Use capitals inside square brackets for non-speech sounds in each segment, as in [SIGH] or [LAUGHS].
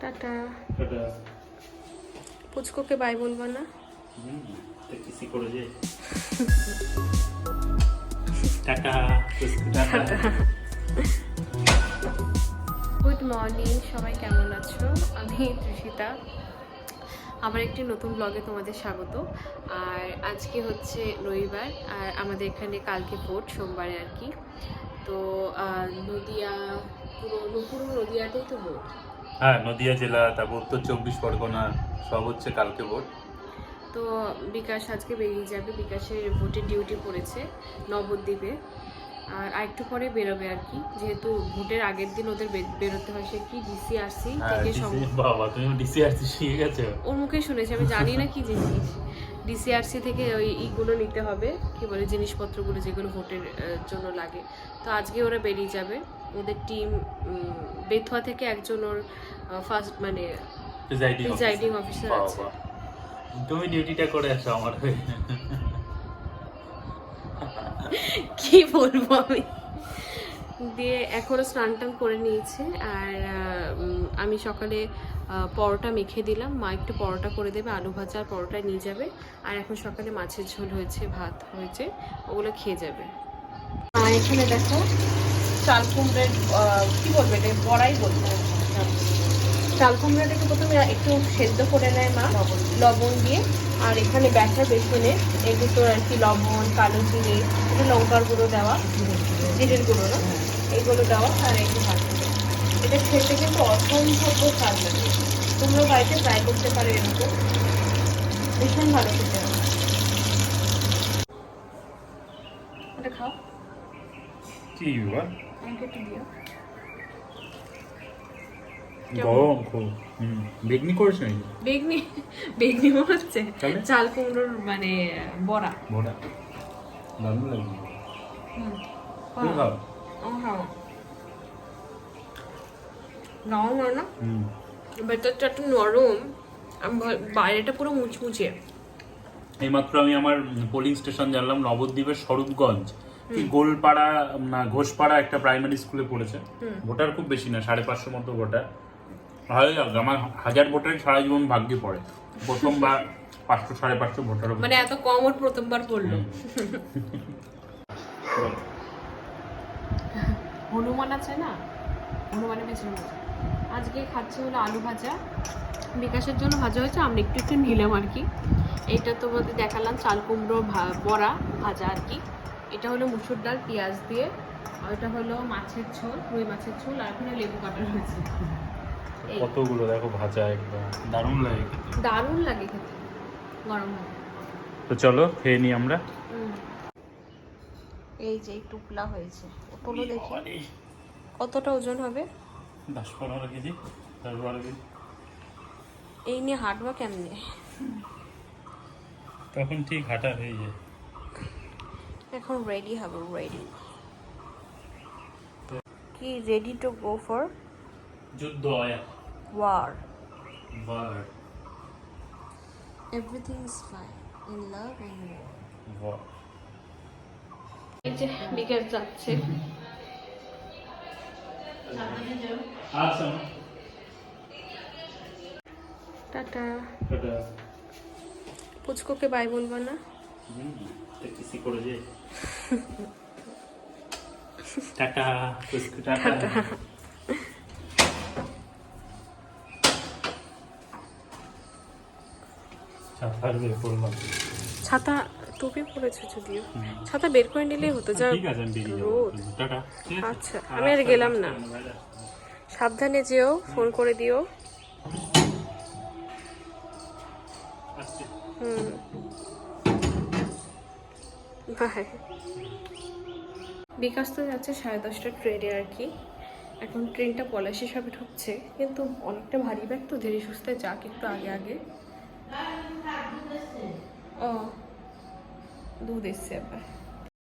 Tata. Tata. পুচকোকে by বলব না? কিসি করে যে? Tata tata. [LAUGHS] গুড মর্নিং সবাই কেমন আছো? আমি ত্রিষিতা আবার একটি নতুন ব্লগে তোমাদের স্বাগত। আর আজকে হচ্ছে রবিবার আর আমাদের এখানে কালকে ভোট সোমবারে আর কি। তো নদিয়া পুরো পুরো নদিয়াতেই তো ভোট। হ্যাঁ নদিয়া জেলা তারপর উত্তর চব্বিশ পরগনা সব হচ্ছে কালকে ভোট। তো বিকাশ আজকে বেরিয়ে যাবে। বিকাশের ভোটের ডিউটি পড়েছে নবদ্বীপে। আর আরেকটু পরে বেরোবে আর কি। যেহেতু ভোটের আগের দিন ওদের বেরোতে হয় সে কি ডিসিআরসি হ্যাঁ থেকে বাবা তুমি ডিসিআরসি শিখে গেছো? ওর মুখে শুনেছি আমি জানি না কি জিনিস। ডিসিআরসি থেকে ওই ইগুলো নিতে হবে কি বলে জিনিসপত্রগুলো যেগুলো ভোটের জন্য লাগে। তো আজকে ওরা বেরিয়ে যাবে। ওদের টিম বেথুয়া থেকে একজন ওর ফার্স্ট মানে প্রিজাইডিং অফিসার আছে। তুমি ডিউটিটা করে আসো আমার হয়ে। [LAUGHS] কি বলব আমি? দিয়ে এখনও স্নান টান করে নিয়েছে আর আমি সকালে পরোটা মেখে দিলাম। মা একটু পরোটা করে দেবে আলু ভাজা আর পরোটা নিয়ে যাবে। আর এখন সকালে মাছের ঝোল হয়েছে ভাত হয়েছে ওগুলো খেয়ে যাবে। আর এখানে দেখো চাল কুমড়ের কি বলবে এটা বড়াই বলতে হবে চাল কুমড়াটাকে প্রথমে একটু সেদ্ধ করে নেয় মা লবণ দিয়ে। আর এখানে ব্যাটা বেসনে এগুলো তো আর কি লবণ কালো জিরে একটু লঙ্কার গুঁড়ো দেওয়া জিরের গুঁড়ো না এইগুলো দেওয়া আর একটু ভাত এটা খেতে কিন্তু অসম্ভব স্বাদ লাগে। তোমরা বাড়িতে ট্রাই করতে পারো এরকম। ভীষণ ভালো খেতে হবে এটা খাও। কি বাবা আমাকে একটু দিও। গরম খুব বেগনি করেছ নাকি? বেগনি বেগনি মনে হচ্ছে? চাল কুমড়োর মানে বড়া। বড়া। দারুণ লাগবে নরম না হুম। ভেতরটা একটু নরম। বাইরেটা পুরো মুচমুচে। এইমাত্র আমি আমার পোলিং স্টেশন জানলাম নবদ্বীপের স্বরূপগঞ্জ। কি গোলপাড়া না ঘোষপাড়া একটা প্রাইমারি স্কুলে পড়েছে। ভোটার খুব বেশি না সাড়ে পাঁচশো মতো ভোটার। ভালো লাগল আমার হাজার ভোটার সারা জীবন ভাগ্যে পড়ে। প্রথমবার পাঁচশো সাড়ে পাঁচশো ভোটার মানে এত কম ওর প্রথমবার পড়ল। হনুমান আছে না? হনুমানের পেছনে আজকে খাচ্ছি হলো আলু ভাজা। বিকাশের জন্য ভাজা হয়েছে আমরা একটু একটু নিলাম আর কি। এটা তোমাদের দেখালাম চাল কুমড়ো বড়া ভাজা আর কি। এটা হলো মুসুর ডাল পেঁয়াজ দিয়ে। আর এটা হলো মাছের ঝোল রুই মাছের ঝোল আর এখানে লেবু কাটা রয়েছে। কতগুলো দেখো ভাজা একদম। দারুণ লাগে খেতে। দারুণ লাগে খেতে। গরম গরম তো চলো খেয়ে নিই আমরা। এই যে টুকলা হয়েছে। তোলো দেখি। কতটা ওজন হবে? দশ পনেরো কেজি দশ বারো কেজি। এই নিয়ে হাঁটবা কেমনে? তখন ঠিক হাঁটা হয়ে যায়। এখন রেডি হবে রেডি কি রেডি টু গো ফর যুদ্ধ আয়া। War war everything is fine in love and war এই যে বিকাশ যাচ্ছে আচ্ছা টাটা টাটা পুচকোকে বাই বলব না হুম তা কিসি করে যে টাটা পুষ্কু টাটা ছাতা টুপি পরেছো যদিও। ছাতা বের করে নিলেই হতো যা বেরিয়ে যাব। রোদ? আচ্ছা আমি আর গেলাম না। সাবধানে যেও ফোন করে দিও। হুম। বাই। বিকাশ তো যাচ্ছে সাড়ে দশটা ট্রেনে আর কি। এখন ট্রেনটা পলাশি সবে ঢুকছে কিন্তু অনেকটা ভারী ব্যাগ তো ধীরে সুস্থে যাক একটু আগে আগে।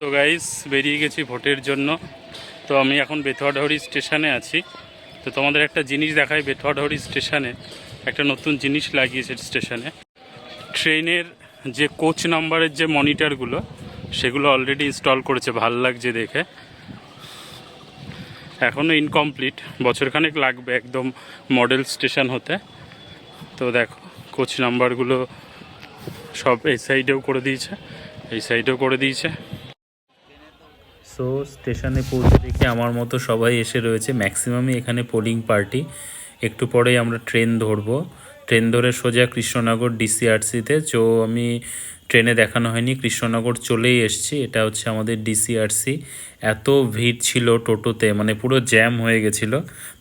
তো গাইস বেরিয়ে গেছি ভোটের জন্য। তো আমি এখন বেথুয়াডহরি স্টেশনে আছি। তো তোমাদের একটা জিনিস দেখাই, বেথুয়াডহরি স্টেশনে একটা নতুন জিনিস লাগিয়েছে স্টেশনে। ট্রেনের যে কোচ নাম্বারের যে মনিটরগুলো, সেগুলো অলরেডি ইনস্টল করেছে, ভালো লাগছে দেখে। এখনও ইনকমপ্লিট বছরখানেক লাগবে একদম মডেল স্টেশন হতে। তো দেখো কোচ নাম্বারগুলো সব এই সাইডেও করে দিয়েছে, এই সাইডেও করে দিয়েছে। সো, স্টেশনে পৌঁছে দেখি আমার মতো সবাই এসে রয়েছে। ম্যাক্সিমামই এখানে পোলিং পার্টি। একটু পরেই আমরা ট্রেন ধরবো। ট্রেন ধরে সোজা কৃষ্ণনগর ডিসিআরসিতে তো আমি ট্রেনে দেখানো হয়নি, কৃষ্ণনগর চলেই এসেছি। এটা হচ্ছে আমাদের ডিসিআরসি এত ভিড় ছিল টোটোতে মানে পুরো জ্যাম হয়ে গেছিল।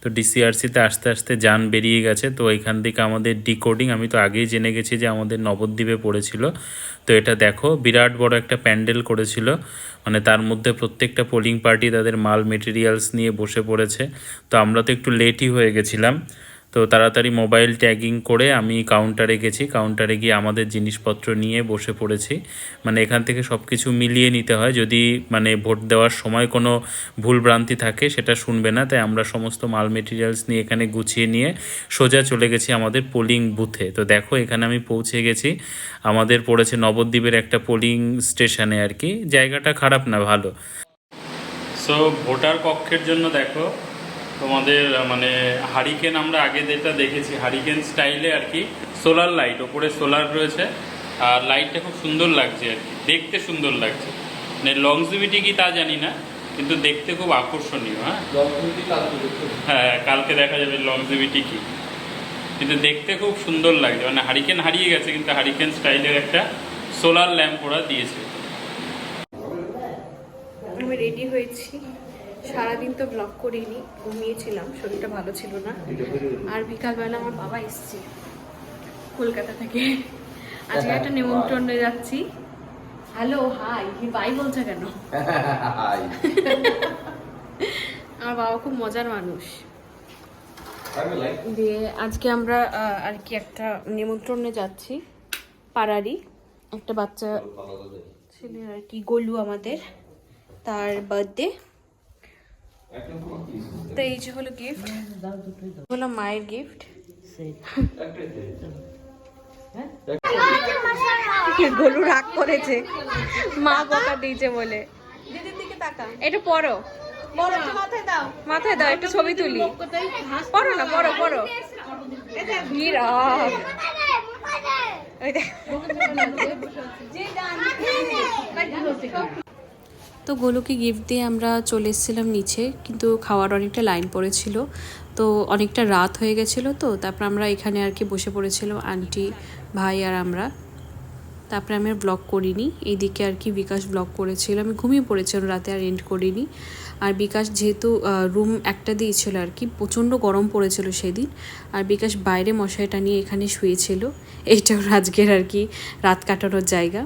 তো ডিসিআরসিতে আস্তে আস্তে যান বেরিয়ে গেছে। তো এখান থেকে আমাদের ডিকোডিং আমি তো আগেই জেনে গেছি যে আমাদের নবদ্বীপে পড়েছিল। তো এটা দেখো, বিরাট বড় একটা প্যান্ডেল করেছিল। মানে তার মধ্যে প্রত্যেকটা পোলিং পার্টি তাদের মাল মেটেরিয়ালস নিয়ে বসে পড়েছে। তো আমরা তো একটু লেটই হয়ে গেছিলাম। তো তাড়াতাড়ি মোবাইল ট্যাগিং করে আমি কাউন্টারে গেছি। কাউন্টারে গিয়ে আমাদের জিনিসপত্র নিয়ে বসে পড়েছি। মানে এখান থেকে সব কিছু মিলিয়ে নিতে হয়। যদি মানে ভোট দেওয়ার সময় কোনো ভুলভ্রান্তি থাকে, সেটা শুনবে না। তাই আমরা সমস্ত মাল মেটেরিয়ালস নিয়ে এখানে গুছিয়ে নিয়ে সোজা চলে গেছি আমাদের পোলিং বুথে তো দেখো, এখানে আমি পৌঁছে গেছি। আমাদের পড়েছে নবদ্বীপের একটা পোলিং স্টেশনে আর কি। জায়গাটা খারাপ না, ভালো। সো ভোটার কক্ষের জন্য দেখো তোমাদের মানে হারিকেন আমরা আগে যেটা দেখেছি হারিকেন স্টাইলে আর কি সোলার লাইট ওপরে সোলার রয়েছে আর লাইটটা খুব সুন্দর লাগছে আর কি দেখতে সুন্দর লাগছে। মানে লংজিভিটি কি তা জানি না কিন্তু দেখতে খুব আকর্ষণীয় হ্যাঁ? হ্যাঁ কালকে দেখা যাবে লংজিভিটি কি। কিন্তু দেখতে খুব সুন্দর লাগছে মানে হারিকেন হারিয়ে গেছে কিন্তু হারিকেন স্টাইলের একটা সোলার ল্যাম্প ওরা দিয়েছে। আমি রেডি হয়েছি। সারাদিন তো ব্লগ করিনি ঘুমিয়েছিলাম শরীরটা ভালো ছিল না। আর বিকালবেলা আমার বাবা এসছে কলকাতা থেকে। আজকে একটা নেমন্ত্রণে যাচ্ছি। হ্যালো হাই বাই বলছে কেন? আমার বাবা খুব মজার মানুষ। দিয়ে আজকে আমরা আর কি একটা নিমন্ত্রণে যাচ্ছি পাড়ারই। একটা বাচ্চা ছেলে আর কি গোলু আমাদের তার বার্থডে তো এই যে হলো গিফট হলো মায়ের গিফট গোলু রাগ করেছে মা বকা দিয়েছে বলে এটা পড়ো মাথায় দাও একটা ছবি তুলি পড়ো না পড়ো পড়ো কি রাগ ওই দেখ। তো গোলুকে গিফট দিয়ে আমরা চলে এসেছিলাম নিচে, কিন্তু খাওয়ার অনেকটা লাইন পড়েছিল। তো অনেকটা রাত হয়ে গেছিল তো, তারপর আমরা এখানে আর কি বসে পড়েছিলাম আন্টি ভাই আর আমরা। তারপরে আমি আর ব্লগ করিনি এইদিকে আর কি বিকাশ ব্লগ করেছিল। আমি ঘুমিয়ে পড়েছিলাম রাতে আর এন্ড করিনি। আর বিকাশ যেহেতু রুম একটা দিয়েছিল আর কি, প্রচণ্ড গরম পড়েছিল সেদিন। আর বিকাশ বাইরে মশারিটা নিয়ে এখানে শুয়েছিল। এইটাও আজকের আর কি রাত কাটানোর জায়গা।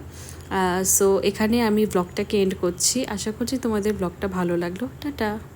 সো এখানে আমি ব্লগটাকে এন্ড করছি। আশা করছি তোমাদের ব্লগটা ভালো লাগল। টাটা!